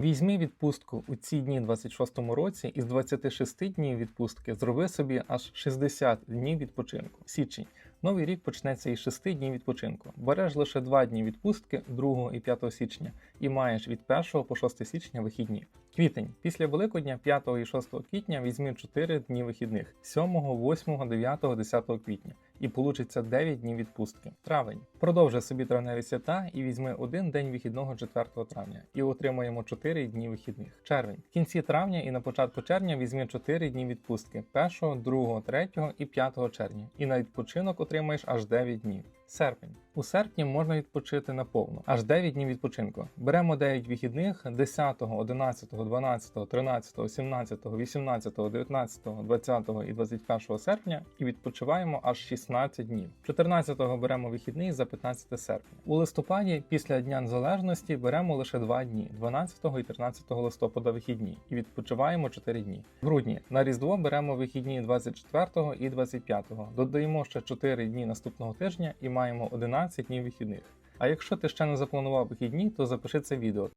Візьми відпустку у ці дні 26-му році із з 26 днів відпустки зроби собі аж 60 днів відпочинку. Січень. Новий рік почнеться із 6 днів відпочинку. Береш лише 2 дні відпустки 2 і 5 січня і маєш від 1 по 6 січня вихідні. Квітень. Після Великодня 5 і 6 квітня візьми 4 дні вихідних 7, 8, 9, 10 квітня і получиться 9 днів відпустки. Травень. Продовжи собі травневі свята і візьми один день вихідного 4 травня і отримаємо 4 дні вихідних. Червень. В кінці травня і на початку червня візьми 4 дні відпустки 1, 2, 3 і 5 червня. І на відпочинок отримаєш аж 9 днів. Серпень. У серпні можна відпочити наповну, аж 9 днів відпочинку. Беремо 9 вихідних 10, 11, 12, 13, 17, 18, 19, 20 і 21 серпня і відпочиваємо аж 16 днів. 14-го беремо вихідний за 15 серпня. У листопаді, після Дня Незалежності, беремо лише 2 дні 12 і 13 листопада вихідні і відпочиваємо 4 дні. В грудні на Різдво беремо вихідні 24 і 25. Додаємо ще 4 дні наступного тижня і маємо 11 днів вихідних. А якщо ти ще не запланував вихідні, то запиши це відео.